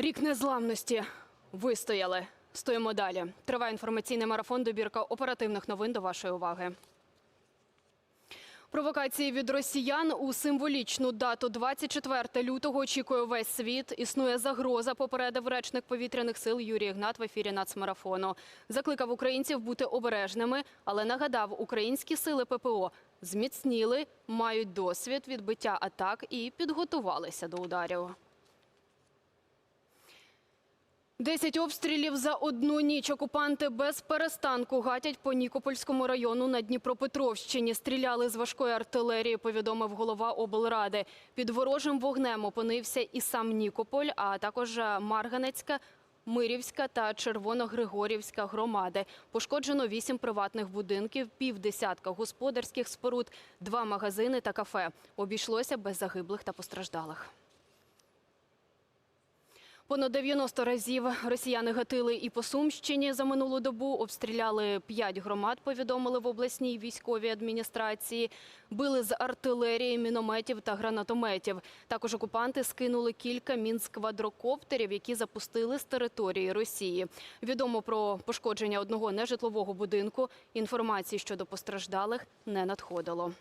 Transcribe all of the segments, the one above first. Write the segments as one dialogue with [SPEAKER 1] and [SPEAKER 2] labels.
[SPEAKER 1] Рік незламності вистояли. Стоїмо далі. Триває інформаційний марафон. Добірка оперативних новин до вашої уваги. Провокації від росіян у символічну дату 24 лютого очікує весь світ. Існує загроза, попередив речник повітряних сил Юрій Ігнат в ефірі нацмарафону. Закликав українців бути обережними, але нагадав, українські сили ППО зміцніли, мають досвід відбиття атак і підготувалися до ударів. Десять обстрілів за одну ніч. Окупанти без перестанку гатять по Нікопольському району на Дніпропетровщині. Стріляли з важкої артилерії, повідомив голова облради. Під ворожим вогнем опинився і сам Нікополь, а також Марганецька, Мирівська та Червоногригорівська громади. Пошкоджено вісім приватних будинків, півдесятка господарських споруд, два магазини та кафе. Обійшлося без загиблих та постраждалих. Понад 90 разів росіяни гатили і по Сумщині за минулу добу. Обстріляли 5 громад, повідомили в обласній військовій адміністрації. Били з артилерії, мінометів та гранатометів. Також окупанти скинули кілька мін з квадрокоптерів, які запустили з території Росії. Відомо про пошкодження одного нежитлового будинку. Інформації щодо постраждалих не надходило.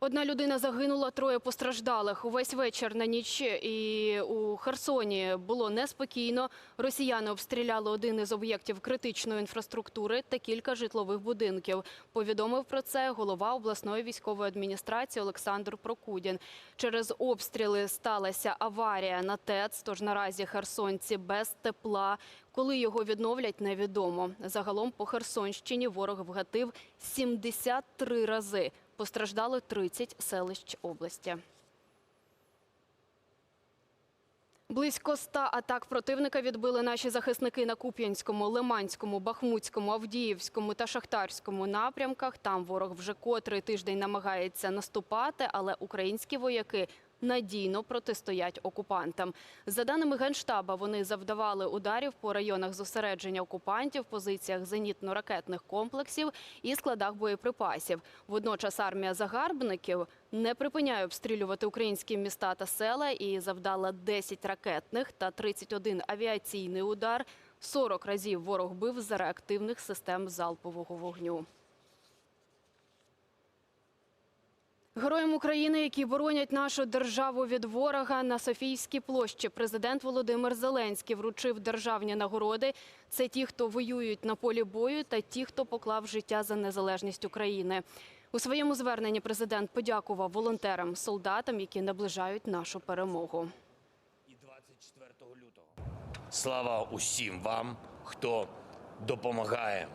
[SPEAKER 1] Одна людина загинула, троє постраждалих. Увесь вечір на ніч і у Херсоні було неспокійно. Росіяни обстріляли один із об'єктів критичної інфраструктури та кілька житлових будинків. Повідомив про це голова обласної військової адміністрації Олександр Прокудін. Через обстріли сталася аварія на ТЕЦ, тож наразі херсонці без тепла. Коли його відновлять, невідомо. Загалом по Херсонщині ворог вгатив 73 рази. Постраждало 30 селищ області. Близько ста атак противника відбили наші захисники на Куп'янському, Лиманському, Бахмутському, Авдіївському та Шахтарському напрямках. Там ворог вже котрий тиждень намагається наступати, але українські вояки надійно протистоять окупантам. За даними Генштаба, вони завдавали ударів по районах зосередження окупантів, позиціях зенітно-ракетних комплексів і складах боєприпасів. Водночас армія загарбників не припиняє обстрілювати українські міста та села і завдала 10 ракетних та 31 авіаційний удар. 40 разів ворог бив з реактивних систем залпового вогню. Героям України, які боронять нашу державу від ворога на Софійській площі, президент Володимир Зеленський вручив державні нагороди. Це ті, хто воюють на полі бою, та ті, хто поклав життя за незалежність України. У своєму зверненні президент подякував волонтерам, солдатам, які наближають нашу перемогу.
[SPEAKER 2] і 24 лютого. Слава усім вам, хто допомагає,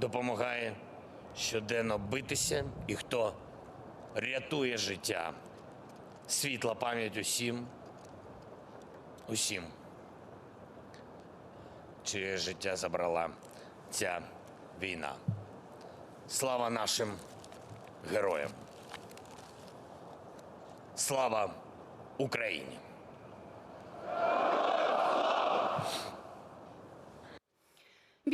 [SPEAKER 2] допомагає щоденно битися і хто рятує життя. Світла пам'ять усім, усім, чиє життя забрала ця війна. Слава нашим героям. Слава Україні!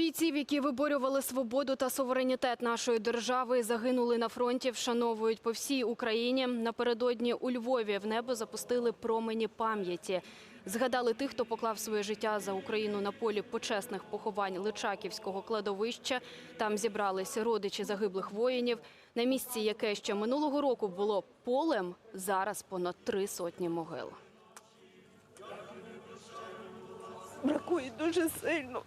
[SPEAKER 1] Бійців, які виборювали свободу та суверенітет нашої держави, загинули на фронті, вшановують по всій Україні. Напередодні у Львові в небо запустили промені пам'яті. Згадали тих, хто поклав своє життя за Україну на полі почесних поховань Личаківського кладовища. Там зібралися родичі загиблих воїнів. На місці, яке ще минулого року було полем, зараз понад три сотні могил.
[SPEAKER 3] бракує дуже сильно.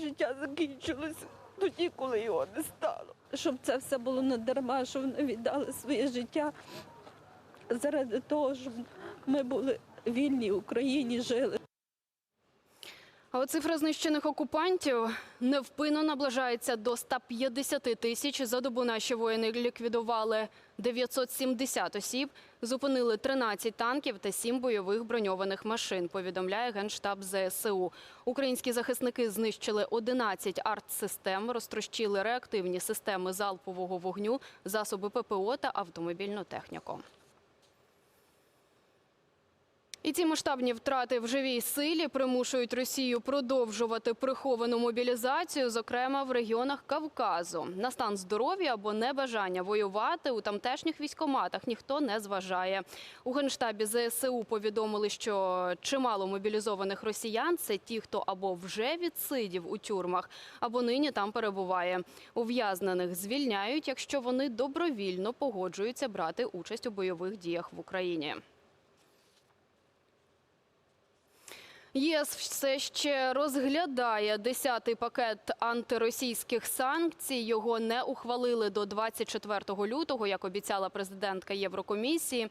[SPEAKER 3] Життя закінчилося тоді, коли його не стало. Щоб це все було не дарма, що вони віддали своє життя заради того, щоб ми були вільні в Україні, жили.
[SPEAKER 1] А цифра знищених окупантів невпинно наближається до 150 тисяч. За добу наші воїни ліквідували 970 осіб, зупинили 13 танків та 7 бойових броньованих машин, повідомляє Генштаб ЗСУ. Українські захисники знищили 11 артсистем, розтрощили реактивні системи залпового вогню, засоби ППО та автомобільну техніку. І ці масштабні втрати в живій силі примушують Росію продовжувати приховану мобілізацію, зокрема в регіонах Кавказу. На стан здоров'я або небажання воювати у тамтешніх військоматах ніхто не зважає. У генштабі ЗСУ повідомили, що чимало мобілізованих росіян це ті, хто або вже відсидів у тюрмах, або нині там перебуває. Ув'язнених звільняють, якщо вони добровільно погоджуються брати участь у бойових діях в Україні. ЄС все ще розглядає 10-й пакет антиросійських санкцій. Його не ухвалили до 24 лютого, як обіцяла президентка Єврокомісії.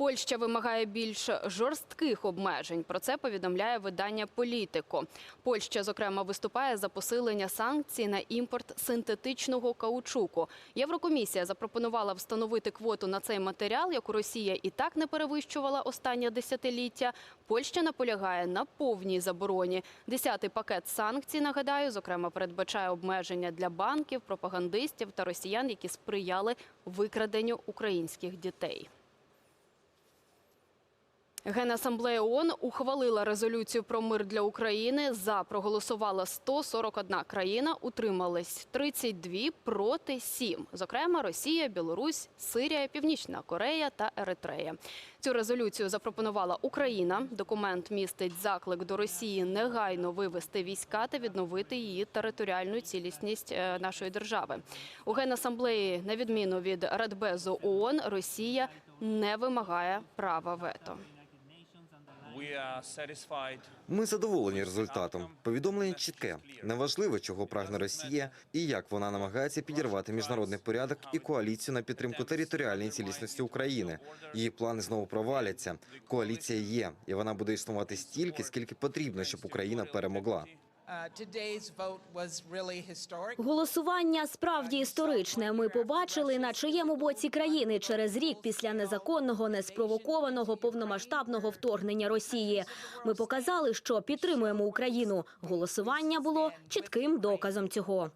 [SPEAKER 1] Польща вимагає більш жорстких обмежень. Про це повідомляє видання Політико. Польща, зокрема, виступає за посилення санкцій на імпорт синтетичного каучуку. Єврокомісія запропонувала встановити квоту на цей матеріал, яку Росія і так не перевищувала останнє десятиліття. Польща наполягає на повній забороні. Десятий пакет санкцій, нагадаю, зокрема, передбачає обмеження для банків, пропагандистів та росіян, які сприяли викраденню українських дітей. Генасамблея ООН ухвалила резолюцію про мир для України. За проголосувала 141 країна, утримались 32, проти 7. Зокрема, Росія, Білорусь, Сирія, Північна Корея та Еритрея. Цю резолюцію запропонувала Україна. Документ містить заклик до Росії негайно вивести війська та відновити її територіальну цілісність е, нашої держави. У Генасамблеї, на відміну від Радбезу ООН, Росія не вимагає права вето.
[SPEAKER 4] Ми задоволені результатом. Повідомлення чітке. Неважливо, чого прагне Росія і як вона намагається підірвати міжнародний порядок і коаліцію на підтримку територіальної цілісності України. Її плани знову проваляться. Коаліція є, і вона буде існувати стільки, скільки потрібно, щоб Україна перемогла.
[SPEAKER 5] Uh.
[SPEAKER 6] Голосування справді історичне. Ми побачили, на чиєму боці країни через рік після незаконного, неспровокованого повномасштабного вторгнення Росії. Ми показали, що підтримуємо Україну. Голосування було чітким доказом цього.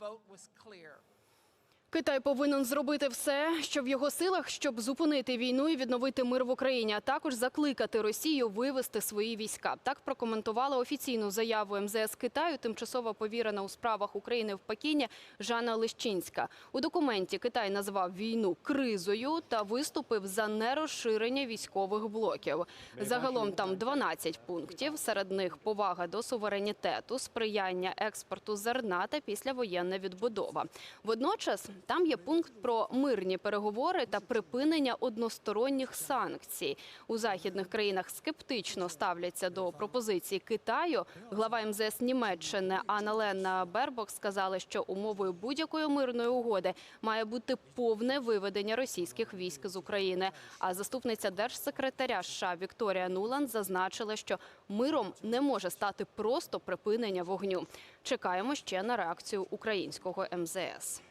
[SPEAKER 1] Китай повинен зробити все, що в його силах, щоб зупинити війну і відновити мир в Україні, а також закликати Росію вивести свої війська. Так прокоментувала офіційну заяву МЗС Китаю тимчасово повірена у справах України в Пекіні Жанна Лищинська. У документі Китай назвав війну кризою та виступив за нерозширення військових блоків. Загалом там 12 пунктів. Серед них повага до суверенітету, сприяння експорту зерна та післявоєнна відбудова. Водночас там є пункт про мирні переговори та припинення односторонніх санкцій. У західних країнах скептично ставляться до пропозицій Китаю. Глава МЗС Німеччини Анна Лена Бербок сказала, що умовою будь-якої мирної угоди має бути повне виведення російських військ з України. А заступниця держсекретаря США Вікторія Нуланд зазначила, що миром не може стати просто припинення вогню. Чекаємо ще на реакцію українського МЗС.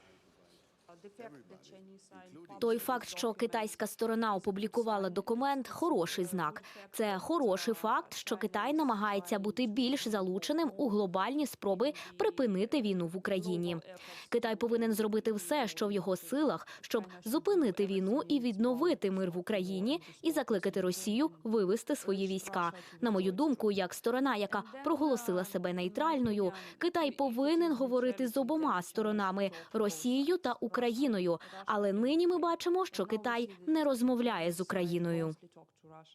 [SPEAKER 6] Той факт, що китайська сторона опублікувала документ, хороший знак. Це хороший факт, що Китай намагається бути більш залученим у глобальні спроби припинити війну в Україні. Китай повинен зробити все, що в його силах, щоб зупинити війну і відновити мир в Україні, і закликати Росію вивести свої війська. На мою думку, як сторона, яка проголосила себе нейтральною, Китай повинен говорити з обома сторонами Росією та Україною. Але нині ми бачимо, що Китай не розмовляє з Україною.